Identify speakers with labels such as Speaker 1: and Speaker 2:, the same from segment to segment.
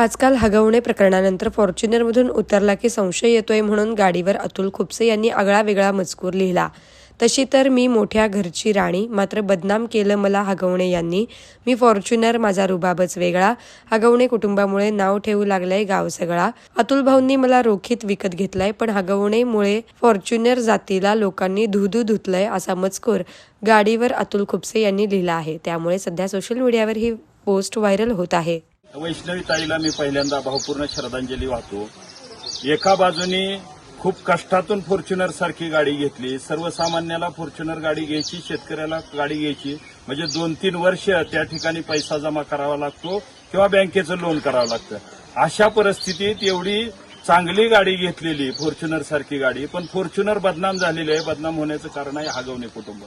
Speaker 1: आजकाल हगवणे प्रकरणानंतर फॉर्च्युनरमधून उतरला की संशय येतोय म्हणून गाडीवर अतुल खुपसे यांनी आगळा वेगळा मजकूर लिहिला. तशी तर मी मोठ्या घरची राणी मात्र बदनाम केलं मला हगवणे यांनी. मी फॉर्च्युनर माझा रुबाबच वेगळा. हगवणे कुटुंबामुळे नाव ठेवू लागलंय गाव सगळा. अतुल भाऊंनी मला रोखीत विकत घेतलाय पण हगवणेमुळे फॉर्च्युनर जातीला लोकांनी धुधू धुतलंय असा मजकूर गाडीवर अतुल खुपसे यांनी लिहिला आहे. त्यामुळे सध्या सोशल मीडियावर ही पोस्ट व्हायरल होत आहे.
Speaker 2: वैष्णवी ताईला मी पहिल्यांदा भावपूर्ण श्रद्धांजली वाहतो. एका बाजूनी खूप कष्टातून फॉर्च्युनर सारखी गाडी घेतली. सर्वसामान्याला फॉर्च्युनर गाडी घ्यायची शेतकऱ्याला गाडी घ्यायची. म्हणजे दोन तीन वर्ष त्या ठिकाणी पैसा जमा करावा लागतो किंवा बँकेचं लोन करावं लागतं. अशा परिस्थितीत एवढी चांगली गाडी घेतलेली फॉर्च्युनर सारखी गाडी. पण फॉर्च्युनर बदनाम झालेली आहे. बदनाम होण्याचं कारण आहे हागवणे कुटुंब.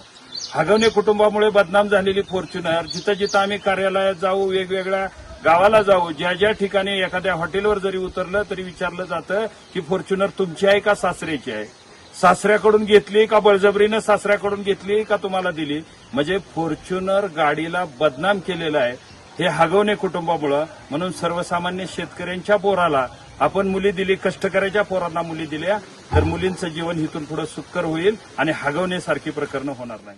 Speaker 2: हागवणे कुटुंबामुळे बदनाम झालेली फॉर्च्युनर जिथं जिथं आम्ही कार्यालयात जाऊ वेगवेगळ्या गावाला जाऊ ज्या ज्या ठिकाणी एखाद्या हॉटेलवर जरी उतरलं तरी विचारलं जातं की फॉर्च्युनर तुमची आहे का सासऱ्याची आहे? सासऱ्याकडून घेतली का बळजबरीनं सासऱ्याकडून घेतली का तुम्हाला दिली? म्हणजे फॉर्च्युनर गाडीला बदनाम केलेलं आहे. हे हागवणे कुटुंबामुळं. म्हणून सर्वसामान्य शेतकऱ्यांच्या पोराला आपण मुली दिली कष्टकऱ्याच्या पोरांना मुली दिल्या तर मुलींचं जीवन इथून पुढे सुकर होईल आणि हगवण्यासारखी प्रकरणं होणार नाही